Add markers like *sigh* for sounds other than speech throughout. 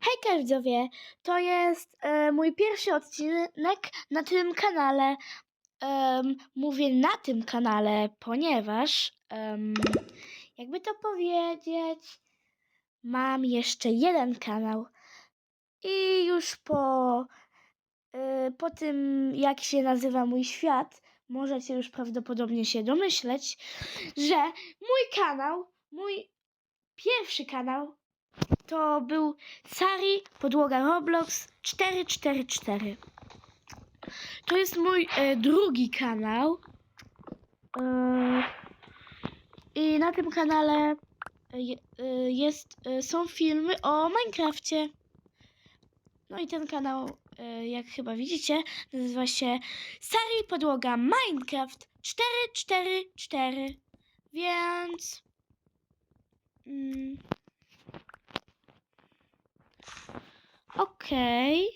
Hejka widzowie, to jest e, mój pierwszy odcinek na tym kanale. Mówię na tym kanale, ponieważ jakby to powiedzieć, mam jeszcze jeden kanał i już po, e, po tym jak się nazywa mój świat, możecie już prawdopodobnie się domyśleć, że mój kanał, mój pierwszy kanał to był Sari Podłoga Roblox 444. To jest mój e, drugi kanał. E, I na tym kanale e, e, jest, e, są filmy o Minecrafcie. No i ten kanał, e, jak chyba widzicie, nazywa się Sari Podłoga Minecraft 444. Więc... Mm, Okej.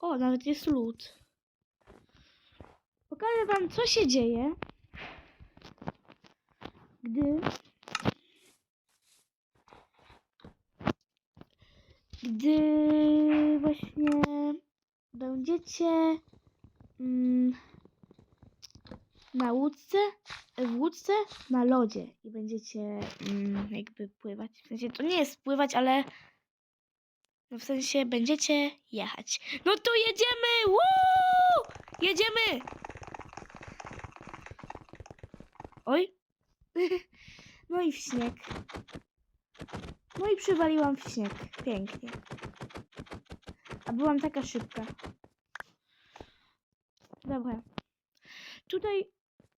O, nawet jest lód. Pokażę wam, co się dzieje, gdy... Gdy właśnie będziecie mm, na łódce, w łódce na lodzie i będziecie mm, jakby pływać. W sensie to nie jest pływać, ale no w sensie będziecie jechać. No to jedziemy! Woo! Jedziemy! Oj. *laughs* No i w śnieg. No i przywaliłam w śnieg. Pięknie. A byłam taka szybka. Dobra. Tutaj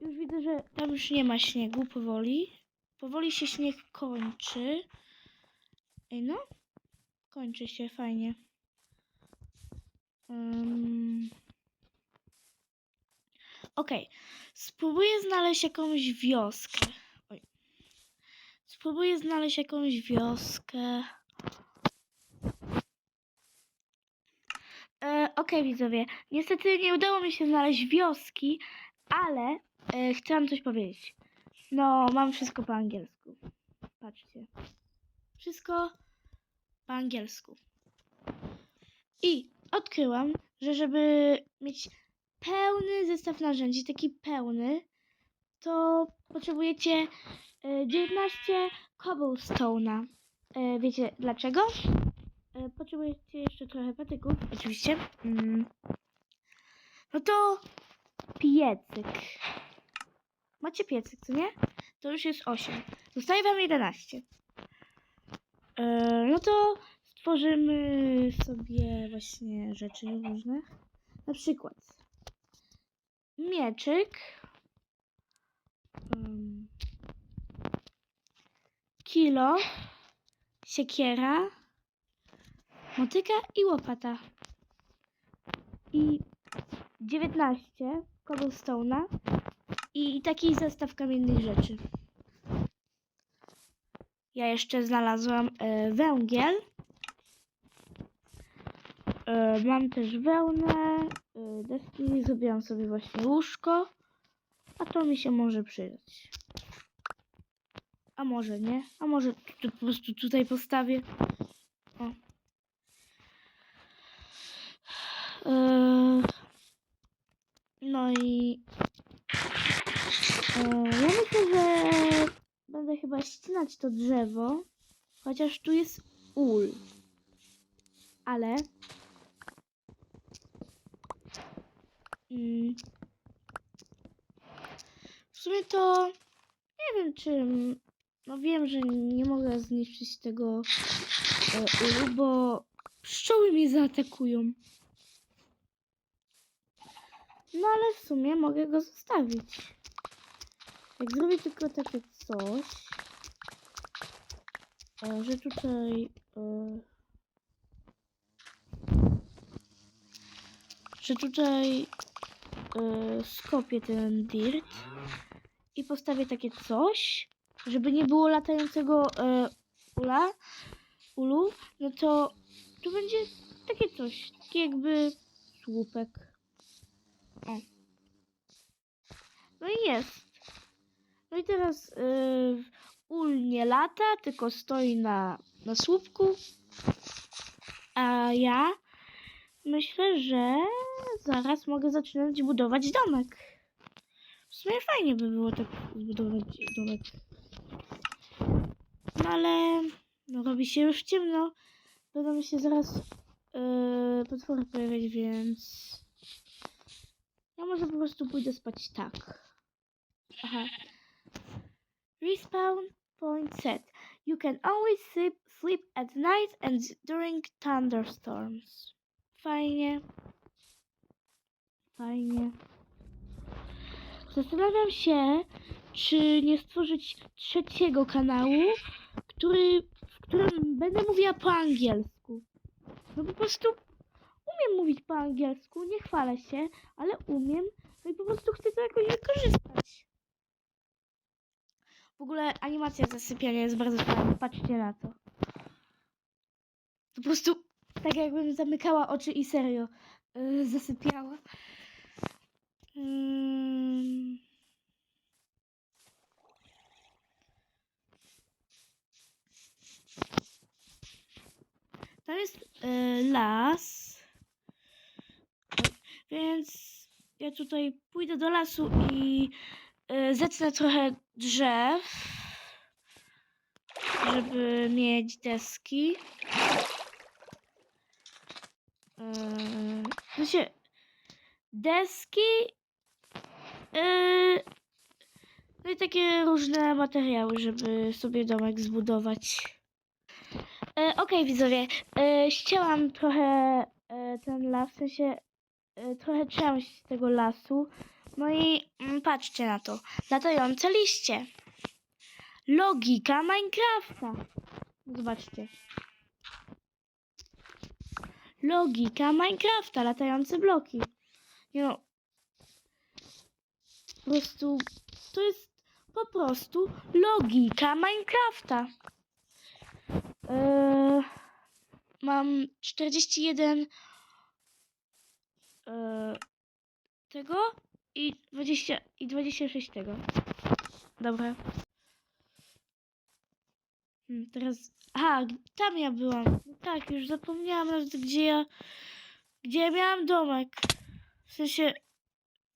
już widzę, że tam już nie ma śniegu powoli. Powoli się śnieg kończy. Ej, no. Kończy się fajnie. Um... Okej. Spróbuję znaleźć jakąś wioskę. Oj. Spróbuję znaleźć jakąś wioskę. E, Okej, widzowie. Niestety nie udało mi się znaleźć wioski, ale e, chciałam coś powiedzieć. No, mam wszystko po angielsku. Patrzcie. Wszystko po angielsku. I odkryłam, że żeby mieć pełny zestaw narzędzi, taki pełny, to potrzebujecie e, 19 cobblestone'a. E, Wiecie dlaczego? E, Potrzebujecie jeszcze trochę patyków, oczywiście. Mm. No to piecyk. Macie piecyk, co nie? To już jest 8. Zostaje wam 11. E, no to stworzymy sobie właśnie rzeczy różne. Na przykład mieczyk. kilo. Siekiera. Motyka i łopata. I 19 cobblestone'a i taki zestaw kamiennych rzeczy. Ja jeszcze znalazłam e, węgiel. E, mam też wełnę, e, deski, zrobiłam sobie właśnie łóżko, a to mi się może przydać. A może nie, a może po prostu tutaj postawię. O. E, no i Ja myślę, że będę chyba ścinać to drzewo, chociaż tu jest ul. Ale mm, w sumie to nie wiem czy no wiem, że nie mogę zniszczyć tego e, ulu, bo pszczoły mnie zaatakują. No ale w sumie mogę go zostawić. Jak zrobię tylko takie coś, e, że tutaj e, że tutaj e, skopię ten dirt i postawię takie coś, żeby nie było latającego ula, ulu, no to tu będzie takie coś, taki jakby słupek. O. No i jest. No i teraz yy, ul nie lata, tylko stoi na, na słupku. A ja myślę, że zaraz mogę zaczynać budować domek. W sumie fajnie by było tak zbudować domek. No ale no, robi się już ciemno. Będą się zaraz yy, potwory pojawiać, więc ja może po prostu pójdę spać tak. Aha. Respawn point set. You can always sleep, sleep at night and during thunderstorms. Fajnie. Fajnie. Zastanawiam się, czy nie stworzyć trzeciego kanału, który, w którym będę mówiła po angielsku. No po prostu umiem mówić po angielsku, nie chwalę się, ale umiem, no i po prostu chcę to jakoś wykorzystać. W ogóle animacja zasypiania jest bardzo fajna, patrzcie na to. Po prostu tak jakbym zamykała oczy i serio yy, zasypiała. Mm. Tam jest e, las. Więc ja tutaj pójdę do lasu i zetnę trochę drzew, żeby mieć deski. E, znaczy, deski e, no i takie różne materiały, żeby sobie domek zbudować. E, Okej, widzowie, e, ścięłam trochę e, ten las, w sensie e, trochę część tego lasu. No i mm, patrzcie na to, latające liście. Logika Minecrafta. Zobaczcie. Logika Minecrafta, latające bloki. No. Po prostu, to jest po prostu logika Minecrafta. Eee, mam 41 eee, tego i 20 i 26 tego. Dobra. Hmm, teraz. G- tam ja byłam. Tak, już zapomniałam nawet gdzie ja. Gdzie ja miałam domek. W sensie.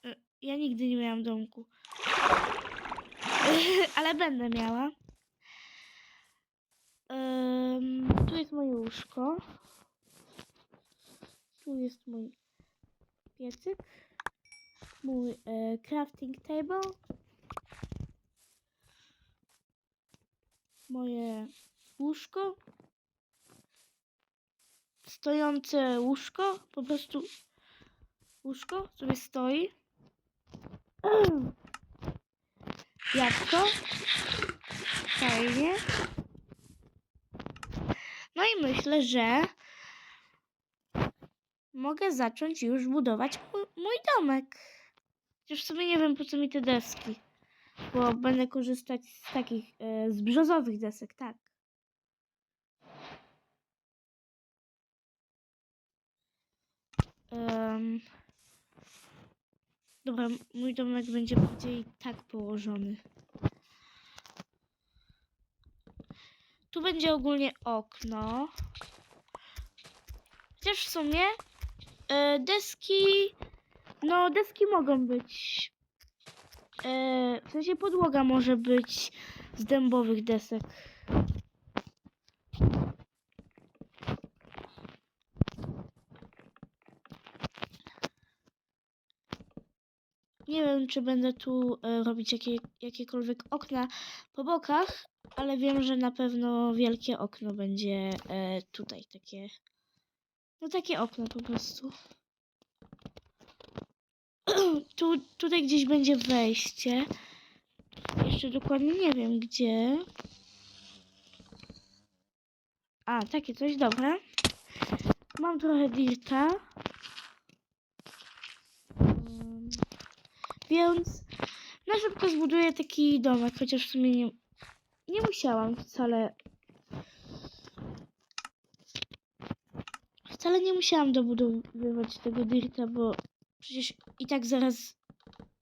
e, Ja nigdy nie miałam domku. *laughs* Ale będę miała. Em, tu jest moje łóżko. Tu jest mój piecyk. Mój e, crafting table. Moje łóżko. Stojące łóżko. Po prostu łóżko sobie stoi. *clears throat* Jabłko. Fajnie. No i myślę, że mogę zacząć już budować mój, domek. Chociaż w sumie nie wiem po co mi te deski. Bo będę korzystać z takich, e, z brzozowych desek, tak. Em, dobra, mój domek będzie bardziej tak położony. Tu będzie ogólnie okno. Chociaż w sumie e, deski, no deski mogą być. E, w sensie podłoga może być z dębowych desek. Nie wiem, czy będę tu e, robić jakie, jakiekolwiek okna po bokach, ale wiem, że na pewno wielkie okno będzie e, tutaj takie. No takie okno po prostu. *clears throat* tu, tutaj gdzieś będzie wejście. Jeszcze dokładnie nie wiem gdzie. A, takie coś, dobra. Mam trochę dirta. Mm, Więc na szybko zbuduję taki domek, chociaż w sumie nie, nie musiałam wcale. Wcale nie musiałam dobudowywać tego dirta, bo przecież i tak zaraz,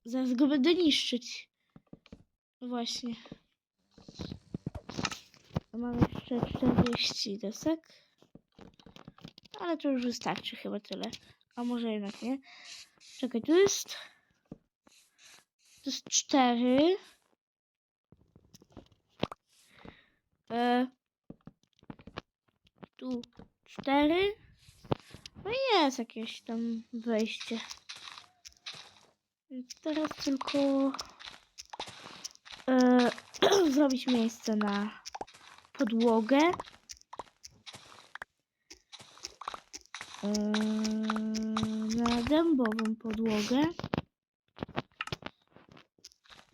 zaraz go będę niszczyć. No właśnie. To mamy jeszcze 40 desek. Ale to już wystarczy chyba tyle. A może jednak nie. Czekaj, tu jest... To jest 4. E, tu 4. No jest jakieś tam wejście. Teraz tylko e, *clears throat* zrobić miejsce na podłogę. E, na dębową podłogę.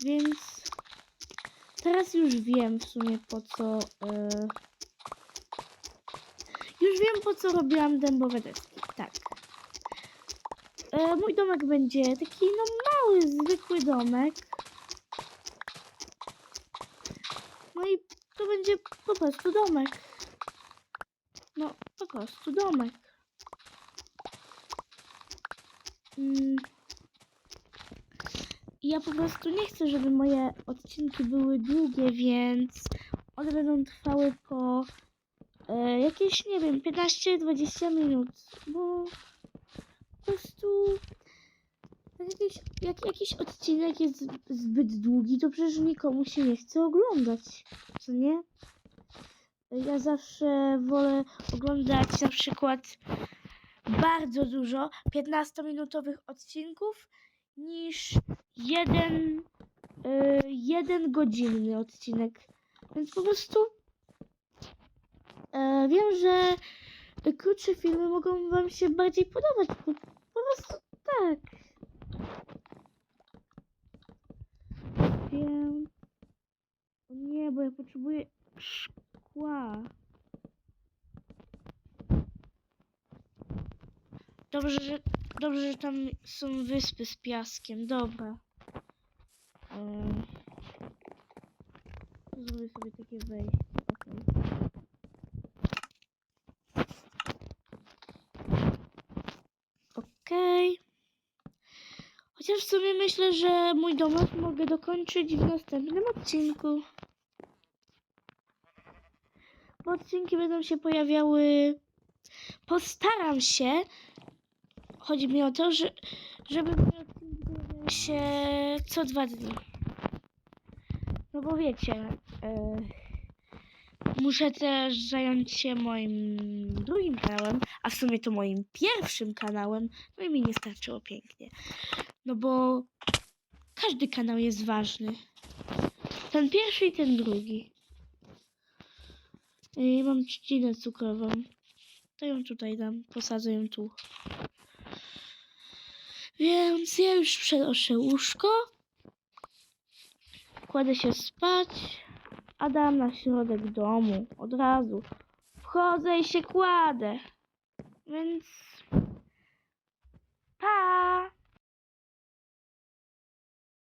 Więc teraz już wiem w sumie po co. E, już wiem po co robiłam dębowe deski. Tak. E, mój domek będzie taki no mały, zwykły domek. No i to będzie po prostu domek. No, po prostu domek. Mm. Ja po prostu nie chcę, żeby moje odcinki były długie, więc one będą trwały po e, jakieś, nie wiem, 15-20 minut, bo po prostu jak jakiś, jak jakiś odcinek jest zbyt długi, to przecież nikomu się nie chce oglądać, co nie? Ja zawsze wolę oglądać na przykład bardzo dużo 15-minutowych odcinków niż jeden, y, jeden godzinny odcinek. Więc po prostu e, wiem, że krótsze filmy mogą Wam się bardziej podobać. Prostu tak. O nie, bo ja potrzebuję szkła. Dobrze, że, dobrze, że tam są wyspy z piaskiem. Dobra. Em, Zrobię sobie takie wejście. okej. Okej. Chociaż w sumie myślę, że mój domek mogę dokończyć w następnym odcinku. Bo odcinki będą się pojawiały. Postaram się. Chodzi mi o to, że żeby odcinki pojawiały się co dwa dni. No bo wiecie, e, muszę też zająć się moim drugim kanałem, a w sumie to moim pierwszym kanałem, no i mi nie starczyło pięknie. No bo każdy kanał jest ważny. Ten pierwszy i ten drugi. I mam trzcinę cukrową. To ją tutaj dam, posadzę ją tu. Więc ja już przenoszę łóżko. Kładę się spać, a dam na środek domu od razu. Wchodzę i się kładę. Więc pa!